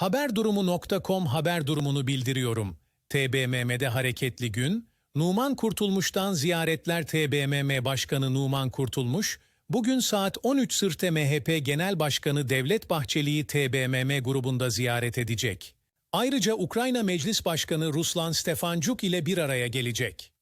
Haberdurumu.com haber durumunu bildiriyorum. TBMM'de hareketli gün, Numan Kurtulmuş'tan ziyaretler TBMM Başkanı Numan Kurtulmuş, bugün saat 13 sırte MHP Genel Başkanı Devlet Bahçeli'yi TBMM grubunda ziyaret edecek. Ayrıca Ukrayna Meclis Başkanı Ruslan Stefancuk ile bir araya gelecek.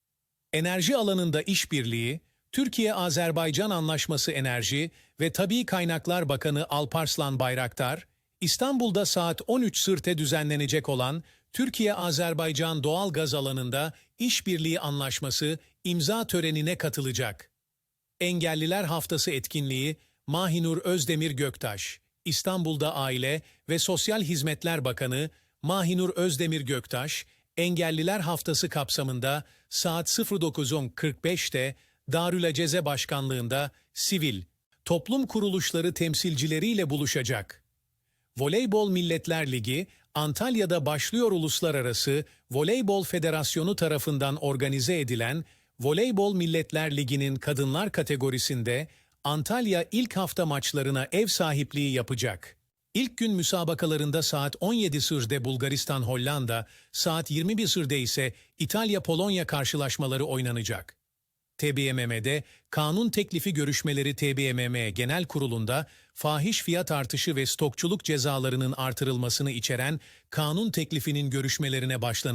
Enerji alanında işbirliği, Türkiye-Azerbaycan Anlaşması Enerji ve Tabii Kaynaklar Bakanı Alparslan Bayraktar, İstanbul'da saat 13 sırte düzenlenecek olan Türkiye-Azerbaycan doğal gaz alanında işbirliği anlaşması imza törenine katılacak. Engelliler Haftası etkinliği Mahinur Özdemir Göktaş, İstanbul'da Aile ve Sosyal Hizmetler Bakanı Mahinur Özdemir Göktaş, Engelliler Haftası kapsamında saat 09.45'te Darülaceze Başkanlığında sivil, toplum kuruluşları temsilcileriyle buluşacak. Voleybol Milletler Ligi, Antalya'da başlıyor uluslararası Voleybol Federasyonu tarafından organize edilen Voleybol Milletler Ligi'nin kadınlar kategorisinde Antalya ilk hafta maçlarına ev sahipliği yapacak. İlk gün müsabakalarında saat 17 sırde Bulgaristan Hollanda, saat 21 sırde ise İtalya Polonya karşılaşmaları oynanacak. TBMM'de kanun teklifi görüşmeleri TBMM Genel Kurulu'nda fahiş fiyat artışı ve stokçuluk cezalarının artırılmasını içeren kanun teklifinin görüşmelerine başlanacak.